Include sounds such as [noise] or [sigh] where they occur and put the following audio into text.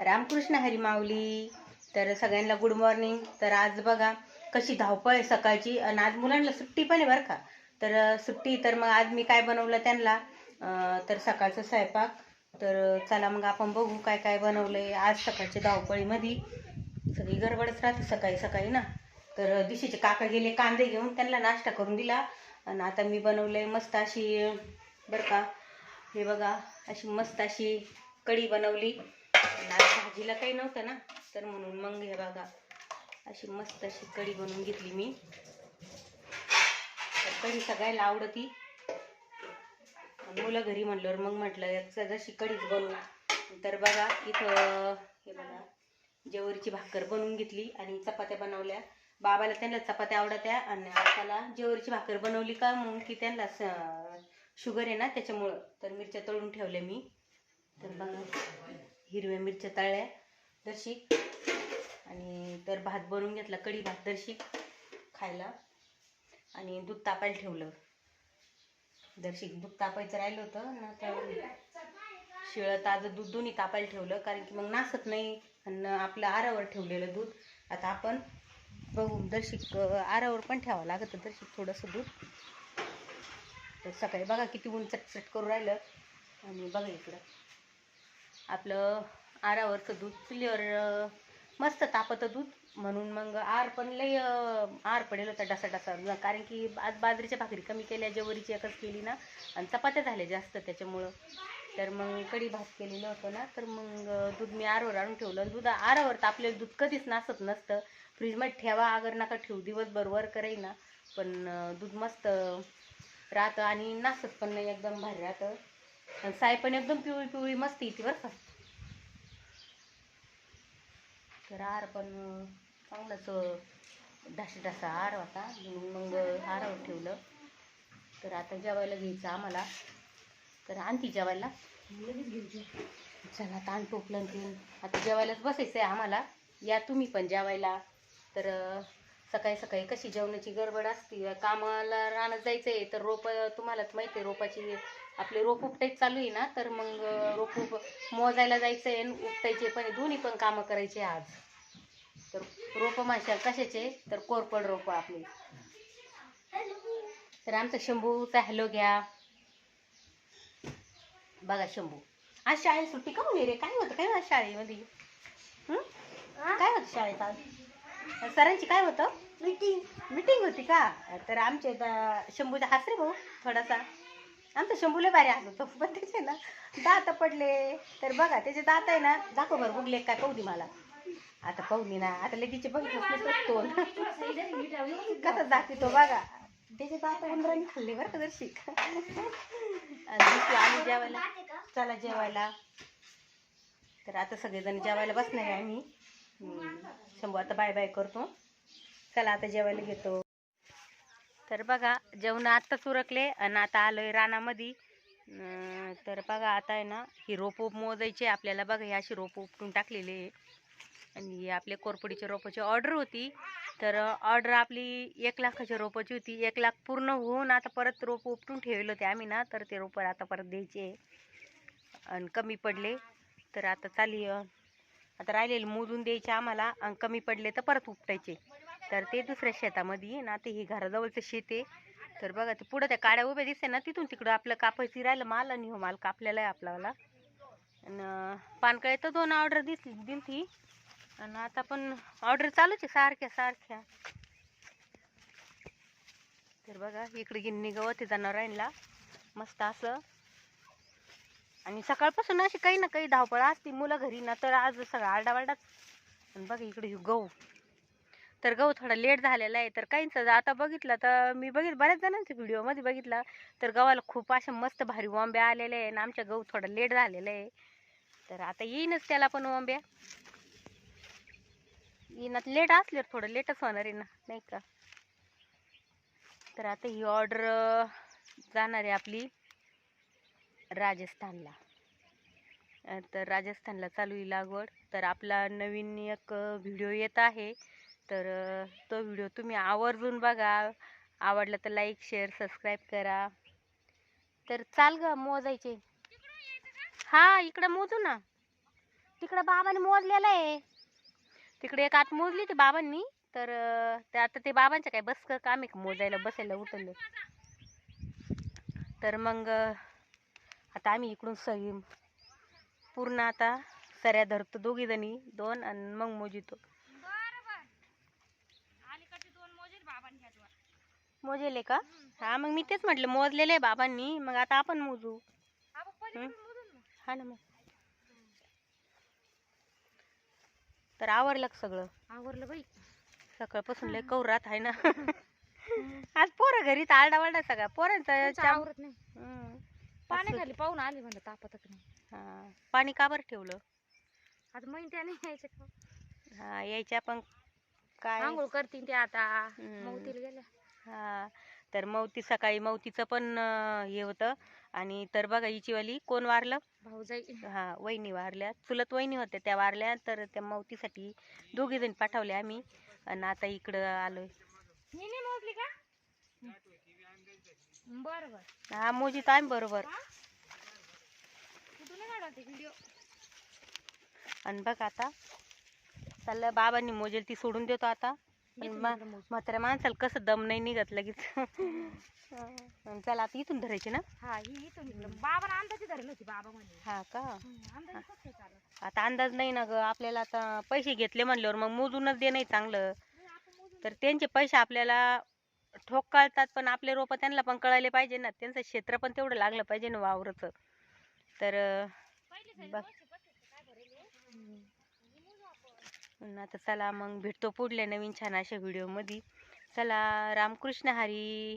रामकृष्ण हरी माऊली तर सगळ्यांना good morning तर आज बघा कशी धावपळ आहे सकाळची. आणि आज मुलांना सुट्टी पण आहे बरं का. तर सुट्टी तर मग आज मी काय बनवलं त्यांना? तर सकाळचं स्वयंपाक. तर चला मग आपण बघू काय काय बनवलंय आज सकाळच्या धावपळीमध्ये. सगळी गडबडच राहते सकाळी सकाळी ना. तर दिशीचे काका गेले कांदे घेऊन त्यांना नाश्ता करून दिला. आणि आता मी बनवलंय मस्त अशी बरं का हे बघा अशी मस्त अशी कढी बनवली. आणि आज भाजीला काही नव्हतं ना तर म्हणून मग हे बघा अशी मस्त अशी कढी बनवून घेतली मी. कढी सगळ्याला आवडती. मुलं घरी म्हणलं मग म्हटलं जशी कढीच बनवू. तर बघा इथं हे बघा जेवरीची भाकर बनवून घेतली आणि चपात्या बनवल्या. बाबाला त्यांना चपात्या आवडत्या आणि आताला जेवरीची भाकर बनवली का मग की त्यांना शुगर आहे ना त्याच्यामुळं. तर मिरच्या तळून ठेवल्या मी. तर बघा. हिरव्या मिरच्या तळल्या दर्शिक आणि तर भात बनवून घेतला कढी भात दर्शिक खायला. आणि दूध तापायला ठेवलं. दर्शिक दूध तापायचं राहिलं होतं ना तर शिळं ताजं दूध दोन्ही तापायला ठेवलं कारण की मग नासत नाही आणि आपलं आरावर ठेवलेलं दूध. आता आपण बघू दर्शिक आरावर पण ठेवावं लागतं दर्शिक थोडंसं दूध. तर सकाळी बघा किती ऊन चटचट करू राहिलं. आणि बघा इकडं. आपलं आरावरचं दूध चुलीवर मस्त तापतं दूध. म्हणून मग आर पण लय आर पडेल होता डसा डसा कारण की आज बाजरीच्या भाकरी कमी केल्या जेवरीची एकच केली ना. आणि चपात्या झाल्या जास्त त्याच्यामुळं. तर मग कढी भात केलेलं होतं ना. तर मग दूध मी आरवर आणून ठेवलं. दूध आरावर तापलेलं दूध कधीच नासत नसतं. फ्रीजमध्ये ठेवा अगर नका ठेवू. दिवसभर वर कराई ना पण दूध मस्त राहतं आणि नासत पण नाही एकदम भारी राहतं. आणि साय पण एकदम पिवळी पिवळी मस्त येते बरं का. तर आर पण चांगलाच चांगलंच ढासा ढासा आर होता. मग आरावर ठेवलं. तर आता जेवायला घ्यायचं आम्हाला. तर आणती जेवायला. चला ताण टोपलं आता जेवायलाच बसायचं आहे आम्हाला. या तुम्ही पण जेवायला. तर सकाळी सकाळी कशी जेवणाची गडबड असते कामाला रानात जायचं आहे तर रोप तुम्हालाच माहिती आहे रोपाची आपले रोप उपटायचं चालू आहे ना तर मग रोप उप मोजायला जायचं आहे आणि उपटायचे पण. दोन्ही पण कामं करायचे आज. तर रोपं माशा कशाचे? तर कोरपड रोपं आपली. तर आमचा शंभूचा हॅलो घ्या. बघा शंभू. आज शाळेत सुट्टी का रे काय होतं? काय होतं शाळेमध्ये? काय होतं शाळेत आज? सरांची काय होतं? मीटिंग मीटिंग होती का? तर आमचे शंभूचा हासरे भाऊ थोडासा. आमचा शंभूला भारी हसतो पण त्याचे ना दात पडले. तर बघा त्याचे दात आहे ना दाखव बरं बुगले काय पाहू दे मला. आता पाहू दे ना आता लगेच नसतं तोंड. कसं दाखवतो बघा. त्याचे दात उंदराने खाल्ले बरं का दर्शिक आम्ही जेवायला. चला जेवायला. तर आता सगळेजण जेवायला बसणार आहे आम्ही. शंभू आता बाय बाय करतो. चला आता जेवायला घेतो. तर बघा जेवण आत्ताच उरकले आणि आता आलोय रानामध्ये. तर बघा आता आहे ना ही रोप उप मोजायची आपल्याला. बघा ही अशी रोप उपटून टाकलेली आहे. आणि आपले आपल्या कोरपडीच्या रोपाची ऑर्डर होती. तर ऑर्डर आपली एक लाखाच्या रोपाची होती. एक लाख पूर्ण होऊन आता परत रोप उपटून ठेवले होते आम्ही ना. तर ते रोप आता परत द्यायचे आणि कमी पडले. तर आता चाली आता राहिलेले मोजून द्यायचे आम्हाला आणि कमी पडले तर परत उपटायचे. तर ते दुसऱ्या शेतामध्ये आहे ना ते ही घराजवळचं शेत आहे. तर बघा ते पुढं त्या काड्या उभ्या दिसते ना तिथून तिकडं आपलं कापायची राहिलं माल आणि हो माल कापलेला आहे आपल्याला. आणि पानकळे तर दोन ऑर्डर दिसली दिलती. ती आणि आता पण ऑर्डर चालूच आहे सारख्या सारख्या. तर बघा इकडे गिन्नी गवत आहे राहिला मस्त असं आणि सकाळपासून अशी काही ना काही धावपळ असते. मुलं घरी ना तर आज सगळं आरडावारडाच आणि बघा इकडे ही गहू. तर गहू थोडा लेट झालेला आहे. तर काहींचं आता बघितलं तर मी बघित बऱ्याच जणांच्या व्हिडिओमध्ये बघितलं. तर गव्हाला खूप अशा मस्त भारी वांब्या आलेल्या आहे आणि आमच्या गहू थोडा लेट झालेला आहे. तर आता येईनच त्याला पण वांब्या येणार लेट असल्यावर थोडं लेटच होणार आहे ना नाही का? तर आता ही ऑर्डर जाणार आहे आपली. राजस्थानला. तर राजस्थानला चालू आहे लागवड. तर आपला नवीन एक व्हिडिओ येत आहे. तर तो व्हिडिओ तुम्ही आवर्जून बघा. आवडला तर लाईक शेअर सबस्क्राईब करा. तर चाल ग मोजायचे. हा इकडं मोजू ना. तिकडं बाबांनी मोजलेलं आहे. तिकडे एक आत मोजली ते बाबांनी. तर ते आता ते बाबांचं काय बस काम आहे का? मोजायला बसायला उतरलं तर मग आता आम्ही इकडून सगळी पूर्ण आता सऱ्या धरतो दोघी जणी दोन आणि मग मोजितो मोजेले का? हा मग मी तेच म्हटलं मोजलेले बाबांनी मग आता आपण मोजू. हं? ना मग. तर आवरलं सगळं? आवरलं बाई. सकाळपासून लय कौरात आहे ना. [laughs] आज पोरं घरीच आरडावारडा सगळा पोरांचा आवरत नाही. हं. पाण्याखाली पाहून आले म्हणलं तापतच नाही. हा. पाणी का बरं ठेवलं? आता मग त्याने यायचं का? हा यायच्या पण काय? आंघोळ करतील ते आता. हम्म. गेल्या. हा. तर मौती सकाळी मौतीचं पण अं, हे होतं. आणि तर बघा हिचीवाली कोण वारलं? भाऊ जाई हा वहिनी वारल्या. चुलत वहिनी होत्या त्या वारल्या. तर त्या मौतीसाठी दोघी जण पाठवले आम्ही. आणि आता इकडं आलोय. मी नाही मोजली का? बर बर हा मोजी तर आम्ही बरोबर कुठून काढते व्हिडिओ आणि बघ आता. चाललं बाबांनी मोजेल ती सोडून देतो आता. पण मा- म्हाताऱ्या माणसाला कसं दम नाही निघत लगेच. आणि चला आता इथून धरायची ना? हा ही इथून इकडं. बाबा अंदाजी धरली होती बाबा म्हणे. हा का? हम्म, अंदाजी कसं काय चालत आता अंदाज नाही ना ग. आपल्याला आता पैसे घेतले म्हणल्यावर मग मोजूनच दे नाही चांगलं तर त्यांचे पैसे आपल्याला ठोक कळतात पण आपले रोपं त्यांना पण कळायला पाहिजे ना. त्यांचं क्षेत्र पण तेवढं लागलं पाहिजे ना वावरचं. तर बघ आता चला मग भेटतो पुढल्या नवीन छान अशा व्हिडिओमध्ये चला रामकृष्ण हरी.